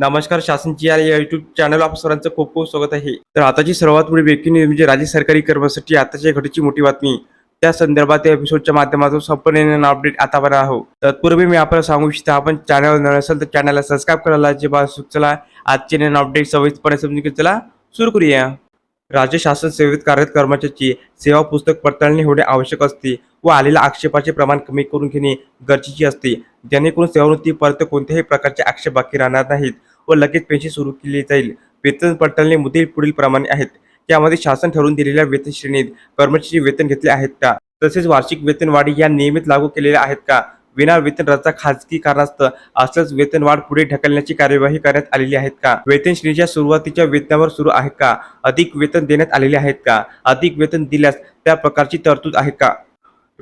नमस्कार शासनची या YouTube channel आप सर्वांचं खूप खूप स्वागत आहे. तर आताची सर्वात मोठी ब्रेकिंग न्यूज म्हणजे राज्य सरकारी कर्मचारी आताच्या घडीची मोठी बातमी. त्या संदर्भात या एपिसोडच्या माध्यमातून संपूर्ण अपडेट आतापर्यंत आहो तत्पूर्वी मी आपल्याला सांगू इच्छितो आपण चॅनलवर नळ असेल तर चॅनलला सबस्क्राईब करायला जे बा चला. आजचे नवीन अपडेट सविस्तरपणे समजून घेत चला. सुरू करूया. राज्य शासन सेवेत कार्यरत कर्मचाऱ्याची सेवा पुस्तक पडताळणी होणे आवश्यक असते व आलेल्या आक्षेपाचे प्रमाण कमी करून घेणे गरजेचे असते. जेणेकरून सेवानिवृत्ती परत कोणत्याही प्रकारचे आक्षेप बाकी राहणार नाहीत. व लगेच पेन्शन सुरू केली जाईल. वेतन पडताळणी मुद्दे पुढील प्रमाणे आहेत. त्यामध्ये शासन ठरवून दिलेल्या वेतन श्रेणीत कर्मचारी वेतन घेतले आहेत का? तसेच वार्षिक वेतनवाढी या नियमित लागू केलेल्या आहेत का? विना वेतन रजा खाजगी कारणास्तव असल्यास वेतनवाढ पुढे ढकलण्याची कार्यवाही करण्यात आलेली आहेत का? वेतन श्रेणीच्या सुरुवातीच्या वेतनावर सुरू आहे का? अधिक वेतन देण्यात आलेले आहेत का? अधिक वेतन दिल्यास त्या प्रकारची तरतूद आहे का?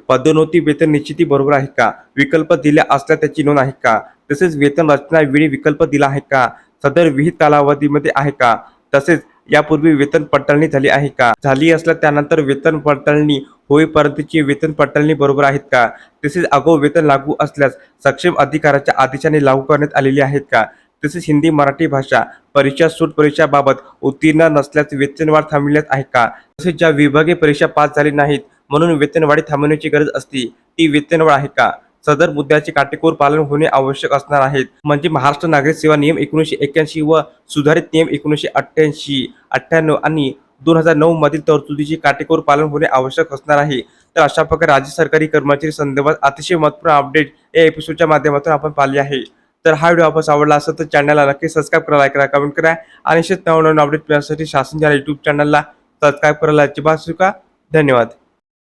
पदोन्नती वेतन निश्चिती बरोबर आहे का? विकल्प दिल्या असल्या त्याची नोंद आहे का? तसेच वेतन रचना वेळी विकल्प दिला आहे का? सदर विहित कालावधीमध्ये आहे का? तसेच यापूर्वी वेतन पडताळणी झाली आहे का? झाली असल्यास त्यानंतर वेतन पडताळणी होईपर्यंतची वेतन पडताळणी बरोबर आहेत का? तसेच अगो वेतन लागू असल्यास सक्षम अधिकाराच्या आदेशाने लागू करण्यात आलेली आहेत का? तसेच हिंदी मराठी भाषा परीक्षा सूट परीक्षाबाबत उत्तीर्ण नसल्यास वेतनवाढ थांबविण्यात आहे का? तसेच ज्या विभागीय परीक्षा पास झाली नाहीत म्हणून वेतनवाढी थांबवण्याची गरज असते ती वेतनवाढ आहे का? सदर मुद्द्याचे काटेकोर पालन होणे आवश्यक असणार आहेत म्हणजे महाराष्ट्र नागरिक सेवा नियम एकोणीसशे एक्क्याऐंशी व सुधारित नियम एकोणीसशे अठ्ठ्याऐंशी अठ्ठ्याण्णव आणि दोन हजार नऊ मधील तरतुदीचे काटेकोर पालन होणे आवश्यक असणार आहे. तर अशा प्रकारे राज्य सरकारी कर्मचारी संदर्भात अतिशय महत्त्वपूर्ण अपडेट या एपिसोडच्या माध्यमातून आपण पाहिले आहे. तर हा व्हिडिओ आपण आवडला असेल तर चॅनलला नक्की सबस्क्राईब करा लाईक करा कमेंट करा आणि शेत नवनवीन अपडेट मिळण्यासाठी शासन युट्यूब चॅनलला सबस्क्राईब करायला अजिबात चुका धन्यवाद.